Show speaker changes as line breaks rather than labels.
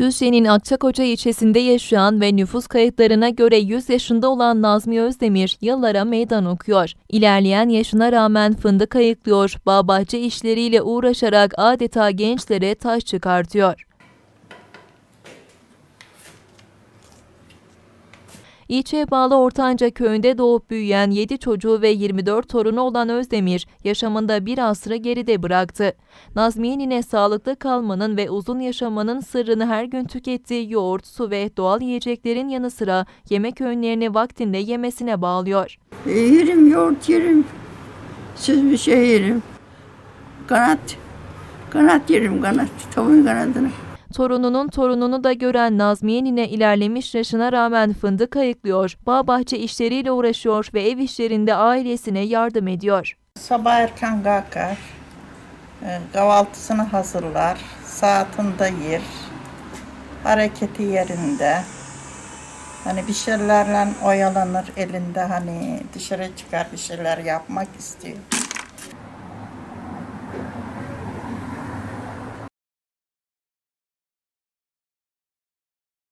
Düzce'nin Akçakoca ilçesinde yaşayan ve nüfus kayıtlarına göre 100 yaşında olan Nazmi Özdemir yıllara meydan okuyor. İlerleyen yaşına rağmen fındık ayıklıyor, bağ bahçe işleriyle uğraşarak adeta gençlere taş çıkartıyor. İlçeye bağlı Ortanca köyünde doğup büyüyen 7 çocuğu ve 24 torunu olan Özdemir, yaşamında bir asrı geride bıraktı. Nazmiye nine sağlıklı kalmanın ve uzun yaşamanın sırrını her gün tükettiği yoğurt, su ve doğal yiyeceklerin yanı sıra yemek öğünlerini vaktinde yemesine bağlıyor.
E, yerim, yoğurt yerim. Süz bir şey yerim. Kanat. Kanat yerim, kanat. Tavuğun kanadını.
Torununun torununu da gören Nazmiye nine ilerlemiş yaşına rağmen fındık ayıklıyor, bağ bahçe işleriyle uğraşıyor ve ev işlerinde ailesine yardım ediyor.
Sabah erken kalkar, e, kahvaltısını hazırlar, saatinde yer, hareketi yerinde. Hani bir şeylerle oyalanır elinde hani dışarı çıkar bir şeyler yapmak istiyor.